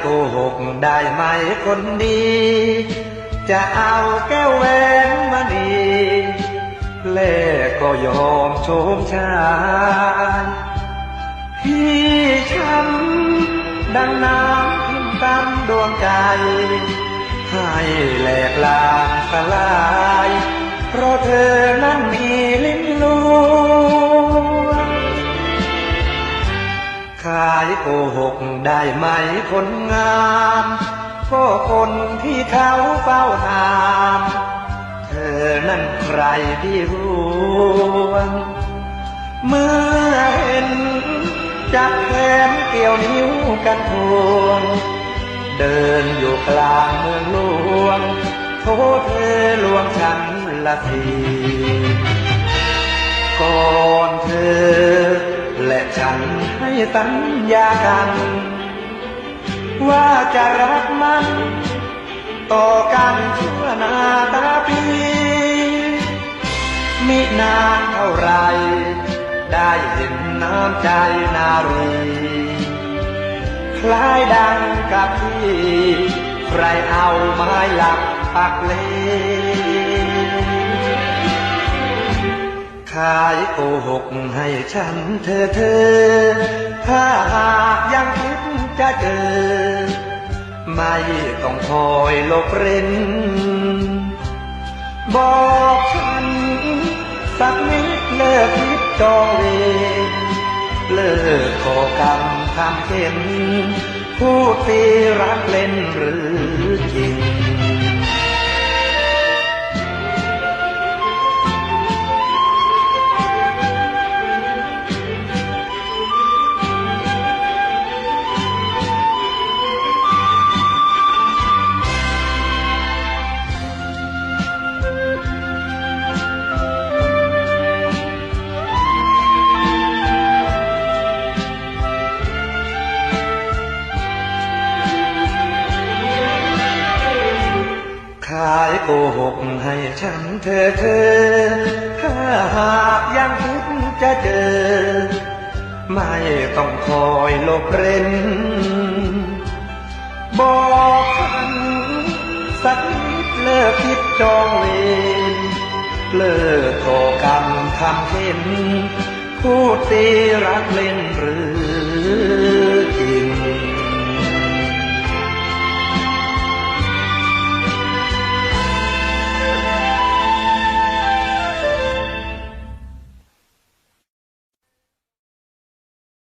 โกหกได้ไหมคนดีจะเอาแก้วแหวนมานีเล่ก็ยอมโชมชายที่ช้ำดังน้ำทิ่มตามดวงใจ ให้แหลกลางสลาย เพราะเธอ ขายโกหกได้ไหมคนงามก็คนที่เขาเฝ้าตาม เธอนั่นใครที่ห่วงเมื่อเห็นจับแขนเกี่ยวนิ้วกันทวงเดินอยู่กลางเมืองหลวงโทษเธอลวงฉันละที สัญญากัน ว่าจะรักมันต่อกันชั่วนาตาปีมินานเท่าไร ได้เห็นน้ำใจนารีคล้ายดังกับที่ ใครเอาไม้หลักปักเลายโกหกให้ฉันเธอเธอ ถ้าหากยังคิดจะเจอ ไม่ต้องคอยหลบเร้น บอกฉัน สักนิดเลิกคิดจองเวรเลิกขอกรรมทำเข็นพูดตีรักเล่นหรือจริง โกหกให้ฉันเธอเธอ ถ้าหากยังคิดจะเจอ ไม่ต้องคอยหลบเร้น บอกฉันสักนิดเลิกคิดจองเวรเลิกก่อกรรมทำเข็นพูดตีรักเล่นหรือ